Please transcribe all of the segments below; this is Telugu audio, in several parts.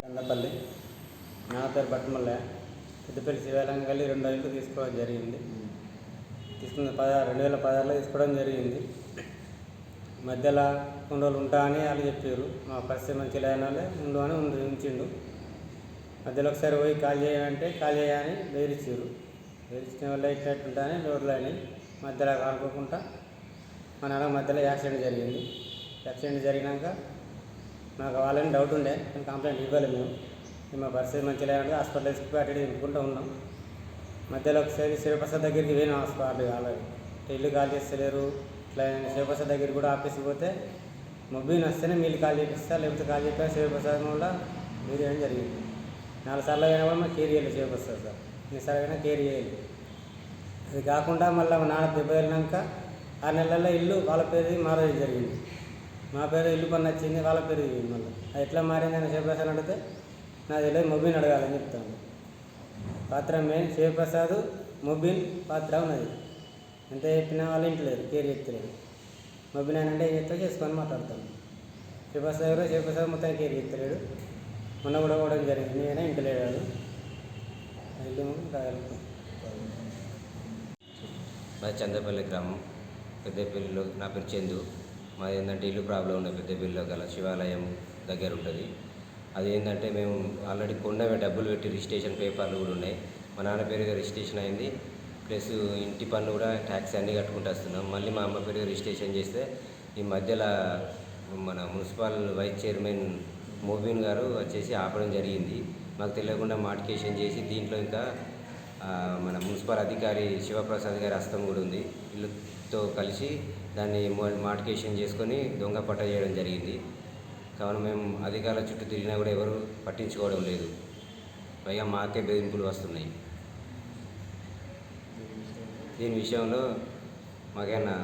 కందపల్లి నా పేరు బట్టమల్ల పెద్దపల్లి శివాలయం వెళ్ళి రెండు ఇళ్ళు తీసుకోవడం జరిగింది. తీసుకున్న పదహారు రెండు వేల పదహారులో తీసుకోవడం జరిగింది. మధ్యలో కొన్ని రోజులు ఉంటా అని వాళ్ళు చెప్పారు. మా పరిస్థితి మంచి లేని వాళ్ళే ఉండు అని ఉండి ఉంచిండు. మధ్యలో ఒకసారి పోయి కాల్ చేయమంటే కాల్ చేయని బెదిరించారు. గెలిచిన వాళ్ళు ఇట్లా అని డోర్లు మధ్యలో కాలుకోకుండా మా నాన్న మధ్యలో యాక్సిడెంట్ జరిగింది. యాక్సిడెంట్ జరిగినాక నాకు వాళ్ళని డౌట్ ఉండే కానీ కంప్లైంట్ ఇవ్వాలి మేము. మా పరిస్థితి మంచిగా లేదంటే హాస్పిటల్ తీసుకుపోయి అటు ఇటు ఉన్నాం. మధ్యలో ఒకసారి శివప్రసాద్ దగ్గరికి పోయినా హాస్పిటల్ ఆల్రెడీ ఇల్లు కాల్ చేస్తలేరు. ఇట్లా శివప్రసాద్ దగ్గరికి కూడా ఆఫీస్కి పోతే మొబైల్ వస్తేనే మీరు కాల్ చేపిస్తా లేకపోతే కాల్ చెప్పా శివప్రసాద్ వల్ల మీరు ఏం జరిగింది. నాలుగు సార్లు అయినా కూడా మాకు కేరియర్లు చేయలేదు శివప్రసాద్ సార్. ఎన్నిసార్లు అయినా కేర్ చేయాలి అది కాకుండా మళ్ళీ మా నాన్న దెబ్బ వెళ్ళినాక ఆరు నెలల్లో ఇల్లు వాళ్ళ పేరు మారేది జరిగింది. మా పేరు ఇల్లు పని వచ్చింది వాళ్ళ పేరు మళ్ళీ. అది ఎట్లా మారిందని శివప్రసాద్ అడిగితే నా తెలియదు మొబైల్ అడగాలని చెప్తాను. పాత్ర మెయిన్ శివప్రసాద్ మొబైల్ పాత్ర ఉన్నది. ఎంత చెప్పినా వాళ్ళు ఇంట్లేదు కేర్ చెప్తలేదు మొబైల్ అని అంటే ఏం చెప్తా చేసుకొని మాట్లాడతాను శివప్రసాద్ గారు శివప్రసాద్ మొత్తం కేర్ చెప్తలేడు మొన్న కూడా పోవడం జరిగింది. నేనే ఇంటలేడు ఇల్లు రాగలుగుతాం మాది చంద్రపల్లి గ్రామం. పెద్దపల్లిలో నా పేరు చందు. మాది ఏంటంటే ఇల్లు ప్రాబ్లం ఉన్నది. పెద్దపల్లిలో గల శివాలయం దగ్గర ఉంటుంది. అది ఏంటంటే మేము ఆల్రెడీ కొన్నామే డబ్బులు పెట్టి రిజిస్ట్రేషన్ పేపర్లు కూడా ఉన్నాయి. మా నాన్న పేరుగా రిజిస్ట్రేషన్ అయింది. ప్లస్ ఇంటి పన్ను కూడా ట్యాక్స్ అన్నీ కట్టుకుంటూ వస్తున్నాం. మళ్ళీ మా అమ్మ పేరు రిజిస్ట్రేషన్ చేస్తే ఈ మధ్యలో మన మున్సిపల్ వైస్ చైర్మన్ మోబిన్ గారు వచ్చేసి ఆపడం జరిగింది. మాకు తెలియకుండా మాడికేషన్ చేసి దీంట్లో ఇంకా మన మున్సిపల్ అధికారి శివప్రసాద్ గారి హస్తం కూడా ఉంది. వీళ్ళతో కలిసి దాన్ని మాడికేషన్ చేసుకొని దొంగ పట్ట చేయడం జరిగింది. కావున మేము అధికారుల చుట్టూ తిరిగినా కూడా ఎవరు పట్టించుకోవడం లేదు. పైగా మాకే బెదిరింపులు వస్తున్నాయి. దీని విషయంలో మాకేమన్నా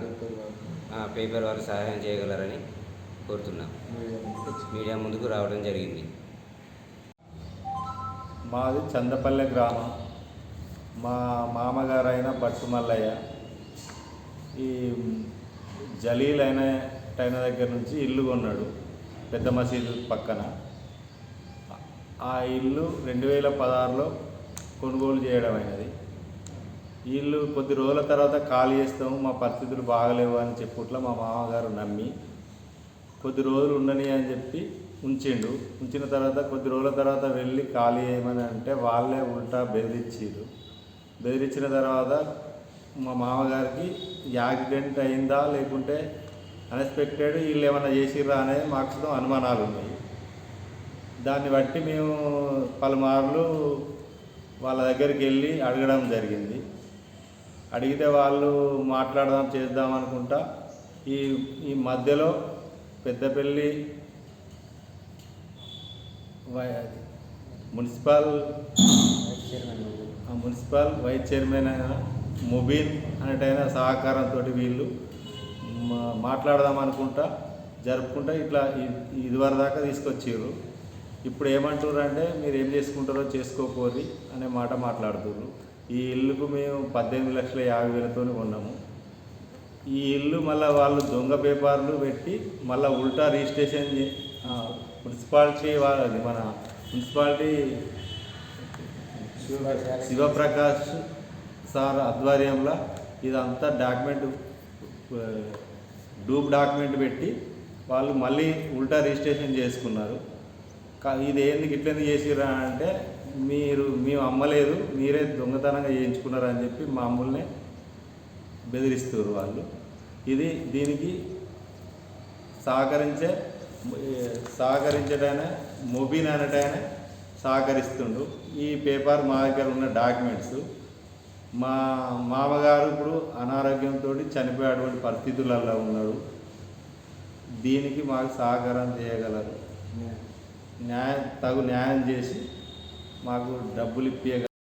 పేపర్ వారు సహాయం చేయగలరని కోరుతున్నాం. మీడియా ముందుకు రావడం జరిగింది. మాది చందపల్లె గ్రామం. మా మామగారు అయిన బట్టు మల్లయ్య. ఈ జలీల్ అయిన టైన దగ్గర నుంచి ఇల్లు కొన్నాడు పెద్ద మసీదు పక్కన. ఆ ఇల్లు రెండు వేల పదహారులో కొనుగోలు చేయడం అయినది ఇల్లు కొద్ది రోజుల తర్వాత ఖాళీ చేస్తాము మా పరిస్థితులు బాగలేవు అని చెప్పుట్లా మా మామగారు నమ్మి కొద్ది రోజులు ఉండని అని చెప్పి ఉంచిండు. ఉంచిన తర్వాత కొద్ది రోజుల తర్వాత వెళ్ళి ఖాళీ చేయమని అంటే వాళ్ళే ఉల్టా బెదిరించారు బెదిరించిన తర్వాత మా మామగారికి యాక్సిడెంట్ అయిందా లేకుంటే అన్ఎక్స్పెక్టెడ్ వీళ్ళు ఏమైనా చేసిర్రా అనేది మాకు అనుమానాలు ఉన్నాయి దాన్ని బట్టి మేము పలుమార్లు వాళ్ళ దగ్గరికి వెళ్ళి అడగడం జరిగింది. అడిగితే వాళ్ళు మాట్లాడదాం చేద్దాం అనుకుంటా ఈ ఈ మధ్యలో పెద్దపల్లి వై- మున్సిపల్ ఆ మున్సిపల్ వైస్ చైర్మన్ అయిన ముబీన్ అనేటైన సహకారంతో వీళ్ళు మాట్లాడదాం అనుకుంటా జరుపుకుంటా ఇట్లా ఇ- ఇదివరకు దాకా తీసుకొచ్చారు ఇప్పుడు ఏమంటారు అంటే మీరు ఏం చేసుకుంటారో చేసుకోపోరి అనే మాట మాట్లాడుతున్నారు ఈ ఇల్లుకు మేము పద్దెనిమిది లక్షల యాభై వేలతో ఉన్నాము ఈ ఇల్లు మళ్ళీ వాళ్ళు దొంగ పేపర్లు పెట్టి మళ్ళీ ఉల్టా రిజిస్ట్రేషన్ చే- మున్సిపాలిటీ వాళ్ళది మన మున్సిపాలిటీ శివప్రకాష్ సార్ ఆధ్వర్యంలో ఇదంతా డాక్యుమెంట్ డూప్ డాక్యుమెంట్ పెట్టి వాళ్ళు మళ్ళీ ఉల్టా రిజిస్ట్రేషన్ చేసుకున్నారు. కా- ఇది ఎందుకు ఇట్లెందుకు చేసిరా అంటే మీరు మేము అమ్మలేదు మీరే దొంగతనంగా చేయించుకున్నారు అని చెప్పి మామూలునే బెదిరిస్తారు వాళ్ళు. ఇది దీనికి సహకరించే సహకరించడానే మొబిన్ అనటానే సహకరిస్తుండు. ఈ పేపర్ మా దగ్గర ఉన్న డాక్యుమెంట్స్. మా మామగారు ఇప్పుడు అనారోగ్యంతో చనిపోయేటువంటి పరిస్థితులలో ఉన్నాడు. దీనికి మాకు సహకారం చేయగలరు. న్యాయం తగు న్యాయం చేసి మాకు డబ్బులు ఇప్పించగలరు